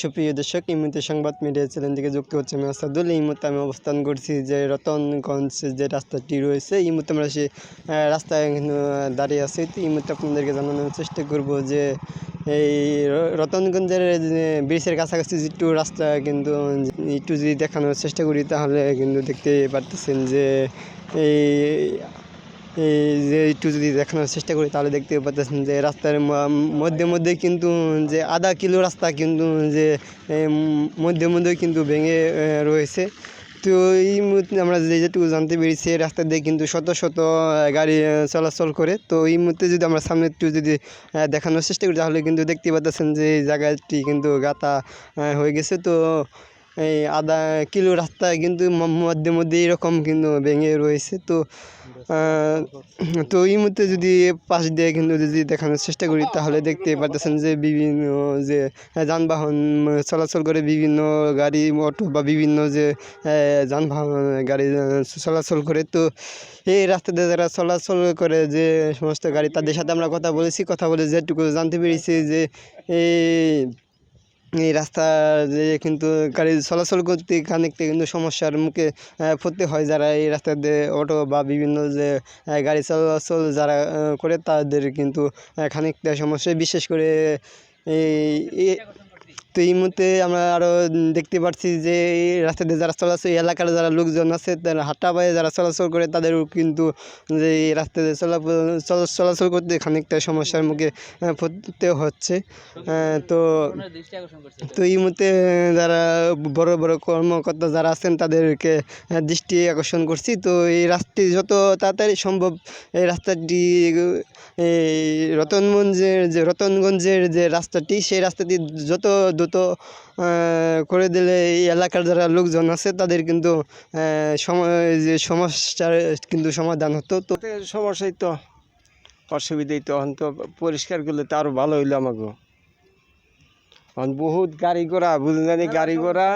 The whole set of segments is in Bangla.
সুপ্রিয় দর্শক, এই মুহূর্তে সংবাদ মিডিয়া চ্যানেল থেকে যুক্ত হচ্ছে আমি আসাদুল। এই মুহূর্তে আমি অবস্থান করছি যে রতনগঞ্জ যে রাস্তাটি রয়েছে, এই মুহূর্তে আমরা সে রাস্তায় দাঁড়িয়ে আছি। তো এই মুহূর্তে আপনাদেরকে জানানোর চেষ্টা করব যে এই রতনগঞ্জের ব্রিজের কাছাকাছি যে একটু রাস্তা কিন্তু একটু যদি দেখানোর চেষ্টা করি, তাহলে কিন্তু দেখতে পারতেছেন যে এই যে একটু যদি দেখানোর চেষ্টা করি, তাহলে দেখতে পাচ্ছেন যে রাস্তার মধ্যে মধ্যে কিন্তু যে আধা কিলো রাস্তা কিন্তু যে মধ্যে মধ্যে কিন্তু ভেঙে রয়েছে। তো এই মুহূর্তে আমরা যেটুকু জানতে পেরেছি, এই রাস্তা দিয়ে কিন্তু শত শত গাড়ি চলাচল করে। তো এই মুহূর্তে যদি আমরা সামনে একটু যদি দেখানোর চেষ্টা করি, তাহলে কিন্তু দেখতে পাচ্ছেন যে এই জায়গাটি কিন্তু গাতা হয়ে গেছে। তো এই আধা কিলো রাস্তায় কিন্তু মধ্যে মধ্যে এরকম কিন্তু ভেঙে রয়েছে। তো তো এই মুহূর্তে যদি পাশ দিয়ে কিন্তু যদি দেখানোর চেষ্টা করি, তাহলে দেখতে পারতেছেন যে বিভিন্ন যে যানবাহন চলাচল করে বিভিন্ন গাড়ি, অটো বা বিভিন্ন যে যানবাহন, গাড়ি চলাচল করে। তো এই রাস্তা দিয়ে যারা চলাচল করে যে সমস্ত গাড়ি, তাদের সাথে আমরা কথা বলেছি। কথা বলে যেটুকু জানতে পেরেছি যে এই এই রাস্তা যে কিন্তু গাড়ি চলাচল করতে খানিকটা কিন্তু সমস্যার মুখে পড়তে হয় যারা এই রাস্তা দিয়ে অটো বা বিভিন্ন যে গাড়ি চলাচল যারা করে তাদের কিন্তু খানিকটা সমস্যা বিশেষ করে এই- তো এই মুহূর্তে আমরা আরও দেখতে পাচ্ছি যে এই রাস্তা দিয়ে যারা চলাচল এলাকার যারা লোকজন আছে, তারা হাঁটা পায়ে যারা চলাচল করে, তাদেরও কিন্তু যে এই রাস্তা দিয়ে চলাচল চলা- চলাচল করতে খানিকটা সমস্যার মুখে পড়তে হচ্ছে। তো তো এই মুহূর্তে যারা বড় বড় কর্মকর্তা যারা আছেন, তাদেরকে দৃষ্টি আকর্ষণ করছি। তো এই রাস্তাটি যত তাড়াতাড়ি সম্ভব, এই রাস্তাটি, এই রতনগঞ্জের যে রতনগঞ্জের যে রাস্তাটি, সেই রাস্তাটি যত দ্রুত করে দিলে এই এলাকার যারা লোকজন আছে, তাদের কিন্তু সমস্যার কিন্তু সমাধান হতো। তো সমস্যাই তো, অসুবিধাই তো। এখন তো পরিষ্কার করলে তো আরও ভালো হইল আমাকে এখন বহুত গাড়ি ঘোড়া, বুঝলেন? গাড়ি ঘোড়া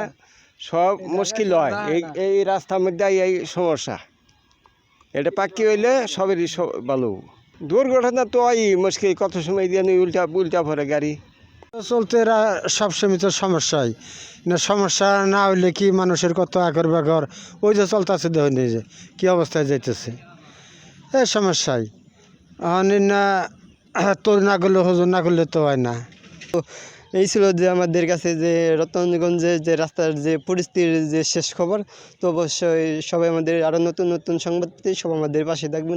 সব মুশকিল হয়। এই এই রাস্তার মধ্যে এই সমস্যা। এটা পাক্কি হইলে সবেরই সব ভালো। দুর্ঘটনা তো হয় মুশকিল। কত সময় দিয়ে উল্টা উল্টা পড়ে গাড়ি। চলতে এরা সবসময় তো সমস্যাই। না, সমস্যা না হইলে কি মানুষের কত আগর বাগর? ওই যে চলতেছে দেখুন এই যে, কী অবস্থায় যাইতেছে। এ সমস্যাই। এখন না, তোর না করলে, হজুর না করলে তো হয় না। এই ছিল যে আমাদের কাছে যে রতনগঞ্জের যে রাস্তার যে পরিস্থিতির যে শেষ খবর, তো অবশ্যই সবাই আমাদের আরও নতুন নতুন সংবাদ পেতে সব আমাদের পাশে থাকবেন।